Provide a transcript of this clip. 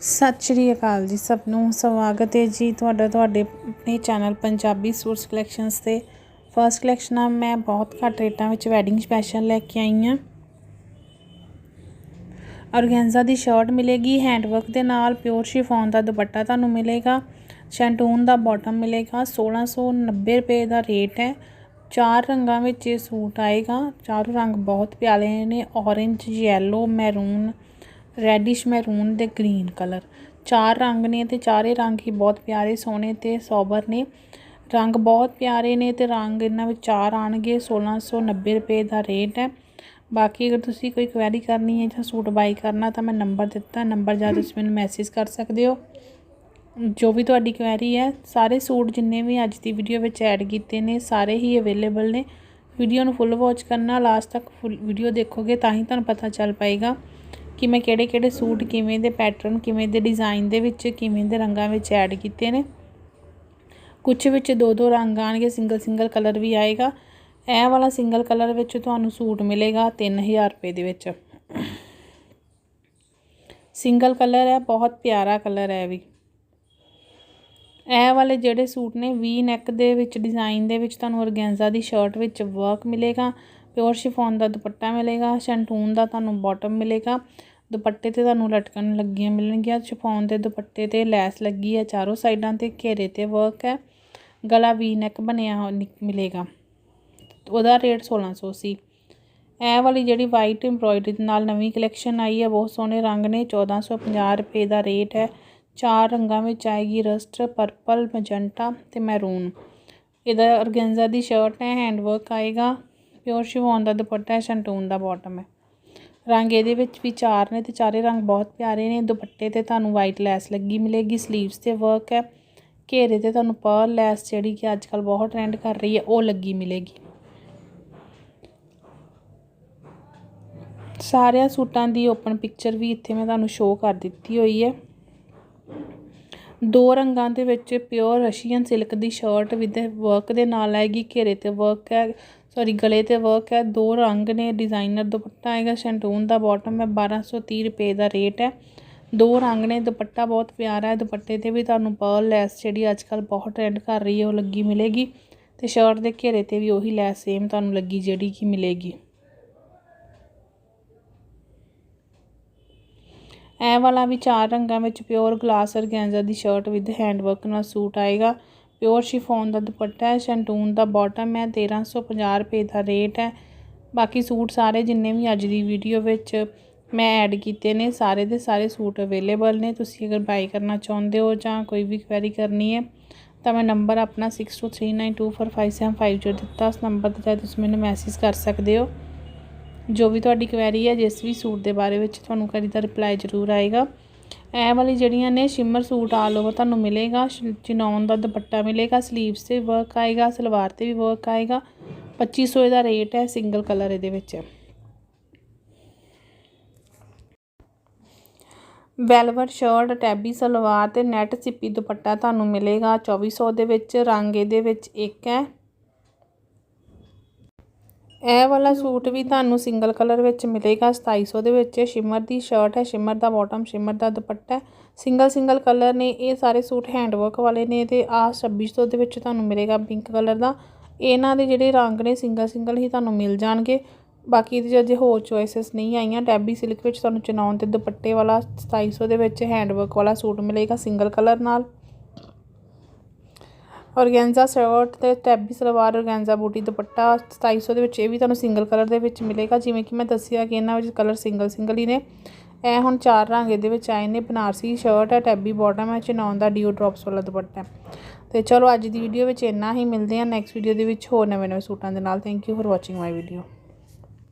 ਸਤਿ ਸ਼੍ਰੀ ਅਕਾਲ ਜੀ ਸਭ ਨੂੰ। ਸਵਾਗਤ ਹੈ ਜੀ ਤੁਹਾਡਾ ਤੁਹਾਡੇ ਆਪਣੇ ਚੈਨਲ ਪੰਜਾਬੀ ਸੂਟਸ ਕਲੈਕਸ਼ਨਸ ਤੇ। ਫਰਸਟ ਕਲੈਕਸ਼ਨ ਆ, ਮੈਂ ਬਹੁਤ ਘੱਟ ਰੇਟਾਂ ਵਿੱਚ ਵੈਡਿੰਗ ਸਪੈਸ਼ਲ ਲੈ ਕੇ ਆਈ ਹਾਂ। ਔਰਗੈਂਜ਼ਾ ਦੀ ਸ਼ਰਟ ਮਿਲੇਗੀ ਹੈਂਡਵਰਕ ਦੇ ਨਾਲ ਪਿਓਰ ਸ਼ਿਫੋਨ ਦਾ ਦੁਪੱਟਾ ਤੁਹਾਨੂੰ ਮਿਲੇਗਾ। ਸ਼ੈਂਟੂਨ ਦਾ ਬਾਟਮ ਮਿਲੇਗਾ 1690 ਰੁਪਏ ਦਾ ਰੇਟ ਹੈ। ਚਾਰ ਰੰਗਾਂ ਵਿੱਚ ਇਹ ਸੂਟ ਆਏਗਾ, ਚਾਰੋਂ ਰੰਗ ਬਹੁਤ ਪਿਆਰੇ ਨੇ orange yellow maroon reddish maroon ਤੇ ਗ੍ਰੀਨ ਕਲਰ। ਚਾਰ ਰੰਗ ਨੇ ਤੇ ਚਾਰੇ ਰੰਗ ਹੀ ਬਹੁਤ ਪਿਆਰੇ, ਸੋਹਣੇ ਤੇ ਸੋਬਰ ਨੇ। ਰੰਗ ਬਹੁਤ ਪਿਆਰੇ ਨੇ ਤੇ ਰੰਗ ਇਹਨਾਂ ਵਿੱਚ ਚਾਰ ਆਣਗੇ 1690 ਰੁਪਏ ਦਾ ਰੇਟ ਹੈ। ਬਾਕੀ ਅਗਰ ਤੁਸੀਂ ਕੋਈ ਕੁਐਰੀ ਕਰਨੀ ਹੈ ਜਾਂ ਸੂਟ ਬਾਈ ਕਰਨਾ ਤਾਂ ਮੈਂ ਨੰਬਰ ਦਿੱਤਾ, ਨੰਬਰ ਜਾਂ ਤੁਸੀਂ ਮੈਨੂੰ ਮੈਸੇਜ ਕਰ ਸਕਦੇ ਹੋ। ਜੋ ਵੀ ਤੁਹਾਡੀ ਕੁਐਰੀ ਹੈ, ਸਾਰੇ ਸੂਟ ਜਿੰਨੇ ਵੀ ਅੱਜ ਦੀ ਵੀਡੀਓ ਵਿੱਚ ਐਡ ਕੀਤੇ ਨੇ, ਸਾਰੇ ਹੀ ਅਵੇਲੇਬਲ ਨੇ। ਵੀਡੀਓ ਨੂੰ ਫੁੱਲ ਵਾਚ ਕਰਨਾ ਲਾਸਟ ਤੱਕ ਫੁੱਲ ਵੀਡੀਓ ਦੇਖੋਗੇ ਤਾਂ ਹੀ ਤੁਹਾਨੂੰ ਪਤਾ ਚੱਲ ਪਾਏਗਾ। ਕਿ ਮੈਂ ਕਿਹੜੇ ਕਿਹੜੇ ਸੂਟ ਕਿਵੇਂ ਦੇ ਪੈਟਰਨ ਕਿਵੇਂ ਦੇ ਡਿਜ਼ਾਈਨ ਦੇ ਵਿੱਚ, ਕਿਵੇਂ ਦੇ ਰੰਗਾਂ ਵਿੱਚ ਐਡ ਕੀਤੇ ਨੇ। ਕੁਝ ਵਿੱਚ ਦੋ ਦੋ ਰੰਗ ਆਣਗੇ ਸਿੰਗਲ ਸਿੰਗਲ ਕਲਰ ਵੀ ਆਏਗਾ। ਇਹ ਵਾਲਾ ਸਿੰਗਲ ਕਲਰ ਵਿੱਚ ਤੁਹਾਨੂੰ ਸੂਟ ਮਿਲੇਗਾ 3000 ਰੁਪਏ ਦੇ ਵਿੱਚ। ਸਿੰਗਲ ਕਲਰ ਹੈ, ਬਹੁਤ ਪਿਆਰਾ ਕਲਰ ਹੈ ਵੀ। ਇਹ ਵਾਲੇ ਜਿਹੜੇ ਸੂਟ ਨੇ ਵੀ ਨੈਕ ਦੇ ਵਿੱਚ ਡਿਜ਼ਾਈਨ ਦੇ ਵਿੱਚ ਤੁਹਾਨੂੰ ਔਰਗੈਂਜ਼ਾ ਦੀ ਸ਼ਰਟ ਵਿੱਚ ਵਰਕ ਮਿਲੇਗਾ। ਪਿਓਰ ਸ਼ਿਫੋਨ ਦਾ ਦੁਪੱਟਾ ਮਿਲੇਗਾ ਸ਼ੈਂਟੂਨ ਦਾ ਤੁਹਾਨੂੰ ਬਾਟਮ ਮਿਲੇਗਾ। ਦੁਪੱਟੇ ਤੇ ਤੁਹਾਨੂੰ ਲਟਕਣ ਲੱਗੀਆਂ ਮਿਲਣਗੀਆਂ। ਸ਼ਿਫੋਨ ਦੇ ਦੁਪੱਟੇ ਤੇ ਲੈਸ ਲੱਗੀ ਹੈ ਚਾਰੋਂ ਸਾਈਡਾਂ ਤੇ, ਘੇਰੇ ਤੇ ਵਰਕ ਹੈ ਗਲਾ ਵੀ ਨੈਕ ਬਣਿਆ ਮਿਲੇਗਾ। ਉਹਦਾ ਰੇਟ 1600 ਸੀ ਇਹ ਵਾਲੀ ਜਿਹੜੀ ਵਾਈਟ ਐਮਬ੍ਰੋਇਡਰੀ ਨਾਲ ਨਵੀਂ ਕਲੈਕਸ਼ਨ ਆਈ ਹੈ ਬਹੁਤ ਸੋਹਣੇ ਰੰਗ ਨੇ 1450 ਰੁਪਏ ਦਾ ਰੇਟ ਹੈ। ਚਾਰ ਰੰਗਾਂ ਵਿੱਚ ਆਏਗੀ ਰਸਟ ਪਰਪਲ ਮਜੰਟਾ ਤੇ ਮੈਰੂਨ ਇਹਦਾ ਔਰਗੈਂਜ਼ਾ ਦੀ ਸ਼ਰਟ ਹੈ ਹੈਂਡ ਵਰਕ ਆਏਗਾ। ਪਿਓਰ ਸ਼ਿਫੋਨ ਦਾ ਦੁਪੱਟਾ ਹੈ ਸ਼ੰਟੂਨ ਦਾ ਬਾਟਮ ਹੈ। ਰੰਗ ਇਹਦੇ ਵਿੱਚ ਵੀ ਚਾਰ ਨੇ ਤੇ ਚਾਰੇ ਰੰਗ ਬਹੁਤ ਪਿਆਰੇ ਨੇ। ਦੁਪੱਟੇ ਤੇ ਤੁਹਾਨੂੰ ਵਾਈਟ ਲੈਸ ਲੱਗੀ ਮਿਲੇਗੀ ਸਲੀਵਸ ਤੇ ਵਰਕ ਹੈ। ਘੇਰੇ ਤੇ ਤੁਹਾਨੂੰ ਪਰਲ ਲੈਸ ਜਿਹੜੀ ਕਿ ਅੱਜ ਕੱਲ ਬਹੁਤ ਟ੍ਰੈਂਡ ਕਰ ਰਹੀ ਹੈ, ਉਹ ਲੱਗੀ ਮਿਲੇਗੀ। ਸਾਰਿਆਂ ਸੂਟਾਂ ਦੀ ਓਪਨ ਪਿਕਚਰ ਵੀ ਇੱਥੇ ਮੈਂ ਤੁਹਾਨੂੰ ਸ਼ੋਅ ਕਰ ਦਿੱਤੀ ਹੋਈ ਹੈ। ਦੋ ਰੰਗਾਂ ਦੇ ਵਿੱਚ ਪਿਓਰ ਰਸ਼ੀਅਨ ਸਿਲਕ ਦੀ ਸ਼ਰਟ ਵਿਦ ਵਰਕ ਦੇ ਨਾਲ ਆਏਗੀ, ਘੇਰੇ ਤੇ ਵਰਕ ਹੈ। ਸੌਰੀ ਗਲੇ ਤੇ ਵਰਕ ਹੈ, ਦੋ ਰੰਗ ਨੇ ਡਿਜ਼ਾਈਨਰ ਦੁਪੱਟਾ ਆਏਗਾ ਸ਼ੈਂਟੂਨ ਦਾ ਬਾਟਮ ਹੈ 1230 ਰੁਪਏ ਦਾ ਰੇਟ ਹੈ। ਦੋ ਰੰਗ ਨੇ, ਦੁਪੱਟਾ ਬਹੁਤ ਪਿਆਰਾ ਹੈ, ਦੁਪੱਟੇ ਤੇ ਵੀ ਤੁਹਾਨੂੰ ਪਰਲ ਲੈਸ ਜਿਹੜੀ ਅੱਜ ਕੱਲ ਬਹੁਤ ਟ੍ਰੈਂਡ ਕਰ ਰਹੀ ਹੈ, ਉਹ ਲੱਗੀ ਮਿਲੇਗੀ। ਤੇ ਸ਼ਰਟ ਦੇ ਘੇਰੇ ਤੇ ਵੀ ਉਹੀ ਲੈਸ ਸੇਮ ਤੁਹਾਨੂੰ ਲੱਗੀ ਜਿਹੜੀ ਕਿ ਮਿਲੇਗੀ। ਇਹ ਵਾਲਾ ਵੀ ਚਾਰ ਰੰਗਾਂ ਵਿੱਚ ਪਿਓਰ ਗਲਾਸ ਅਰਗੈਂਜ਼ਾ ਦੀ ਸ਼ਰਟ ਵਿਦ ਹੈਂਡ ਵਰਕ ਨਾਲ ਸੂਟ ਆਏਗਾ। ਪਿਓਰ ਸ਼ਿਫੋਨ ਦਾ ਦੁਪੱਟਾ ਹੈ, ਸ਼ੈਂਟੂਨ ਦਾ ਬਾਟਮ ਹੈ 1350 ਰੁਪਏ ਦਾ ਰੇਟ ਹੈ। ਬਾਕੀ ਸੂਟ ਸਾਰੇ ਜਿੰਨੇ ਵੀ ਅੱਜ ਦੀ ਵੀਡੀਓ ਵਿੱਚ ਮੈਂ ਐਡ ਕੀਤੇ ਨੇ, ਸਾਰੇ ਦੇ ਸਾਰੇ ਸੂਟ ਅਵੇਲੇਬਲ ਨੇ। ਤੁਸੀਂ ਅਗਰ ਬਾਈ ਕਰਨਾ ਚਾਹੁੰਦੇ ਹੋ ਜਾਂ ਕੋਈ ਵੀ ਕੁਐਰੀ ਕਰਨੀ ਹੈ, ਤਾਂ ਮੈਂ ਨੰਬਰ ਆਪਣਾ 6239245750 ਦਿੱਤਾ, ਉਸ ਨੰਬਰ ਤੇ ਤੁਸੀਂ ਮੈਨੂੰ ਮੈਸੇਜ ਕਰ ਸਕਦੇ ਹੋ। ਜੋ ਵੀ ਤੁਹਾਡੀ ਕੁਐਰੀ ਹੈ, ਜਿਸ ਵੀ ਸੂਟ ਦੇ ਬਾਰੇ ਵਿੱਚ ਤੁਹਾਨੂੰ ਕਰੀ ਦਾ ਰਿਪਲਾਈ ਜ਼ਰੂਰ ਆਏਗਾ। ਇਹ ਵਾਲੀ ਜਿਹੜੀਆਂ ਨੇ ਸ਼ਿਮਰ ਸੂਟ ਆਲ ਓਵਰ ਤੁਹਾਨੂੰ ਮਿਲੇਗਾ ਚਿਨੌਨ ਦਾ ਦੁਪੱਟਾ ਮਿਲੇਗਾ ਸਲੀਵਸ ਤੇ ਵਰਕ ਆਏਗਾ, ਸਲਵਾਰ ਤੇ ਵੀ ਵਰਕ ਆਏਗਾ। 2500 ਇਹਦਾ ਰੇਟ ਹੈ ਸਿੰਗਲ ਕਲਰ ਇਹਦੇ ਵਿੱਚ। ਵੈਲਵਟ ਸ਼ਰਟ ਟੈਬੀ ਸਲਵਾਰ ਤੇ ਨੈਟ ਸਿੱਪੀ ਦੁਪੱਟਾ ਤੁਹਾਨੂੰ ਮਿਲੇਗਾ 2400 ਦੇ ਵਿੱਚ, ਰੰਗ ਇਹਦੇ ਵਿੱਚ ਇੱਕ ਹੈ। ਇਹ ਵਾਲਾ ਸੂਟ ਵੀ ਤੁਹਾਨੂੰ ਸਿੰਗਲ ਕਲਰ ਵਿੱਚ ਮਿਲੇਗਾ 2700 ਦੇ ਵਿੱਚ। ਸ਼ਿਮਰ ਦੀ ਸ਼ਰਟ ਹੈ ਸ਼ਿਮਰ ਦਾ ਬਾਟਮ ਸ਼ਿਮਰ ਦਾ ਦੁਪੱਟਾ ਸਿੰਗਲ ਸਿੰਗਲ ਕਲਰ ਨੇ, ਇਹ ਸਾਰੇ ਸੂਟ ਹੈਂਡ ਵਰਕ ਵਾਲੇ ਨੇ ਤੇ ਆ 2600 ਦੇ ਵਿੱਚ ਤੁਹਾਨੂੰ ਮਿਲੇਗਾ ਪਿੰਕ ਕਲਰ ਦਾ। ਇਹਨਾਂ ਦੇ ਜਿਹੜੇ ਰੰਗ ਨੇ ਸਿੰਗਲ ਸਿੰਗਲ ਹੀ ਤੁਹਾਨੂੰ ਮਿਲ ਜਾਣਗੇ। ਬਾਕੀ ਇਹਦੇ ਜੇ ਹੋਰ ਚੋਇਸਸ ਨਹੀਂ ਆਈਆਂ। ਟੈਬੀ ਸਿਲਕ ਵਿੱਚ ਤੁਹਾਨੂੰ ਚਨਾਉਣ ਤੇ ਦੁਪੱਟੇ ਵਾਲਾ 2700 ਦੇ ਵਿੱਚ ਹੈਂਡ ਵਰਕ ਵਾਲਾ ਸੂਟ ਮਿਲੇਗਾ ਸਿੰਗਲ ਕਲਰ ਨਾਲ। ਔਰਗੈਂਜ਼ਾ ਸ਼ਰਟ ਤੇ ਟੈਬੀ ਸਲਵਾਰ ਔਰਗੈਂਜ਼ਾ ਬੂਟੀ ਦੁਪੱਟਾ 2700 ਦੇ ਵਿੱਚ ਇਹ ਵੀ ਤੁਹਾਨੂੰ ਸਿੰਗਲ ਕਲਰ ਦੇ ਵਿੱਚ ਮਿਲੇਗਾ। ਜਿਵੇਂ ਕਿ ਮੈਂ ਦੱਸਿਆ ਕਿ ਇਹਨਾਂ ਵਿੱਚ ਕਲਰ ਸਿੰਗਲ ਸਿੰਗਲ ਹੀ ਨੇ। ਇਹ ਹੁਣ ਚਾਰ ਰੰਗ ਇਹਦੇ ਵਿੱਚ ਆਏ ਨੇ। ਬਨਾਰਸੀ ਸ਼ਰਟ ਹੈ ਟੈਬੀ ਬਾਟਮ ਹੈ ਚਨਾਉਣ ਦਾ ਡੀਓ ਡ੍ਰੌਪਸ ਵਾਲਾ ਦੁਪੱਟਾ ਤੇ ਚਲੋ ਅੱਜ ਦੀ ਵੀਡੀਓ ਵਿੱਚ ਇੰਨਾ ਹੀ। ਮਿਲਦੇ ਹਾਂ ਨੈਕਸਟ ਵੀਡੀਓ ਦੇ ਵਿੱਚ ਹੋਰ ਨਵੇਂ ਨਵੇਂ ਸੂਟਾਂ ਦੇ ਨਾਲ। Thank you for watching my video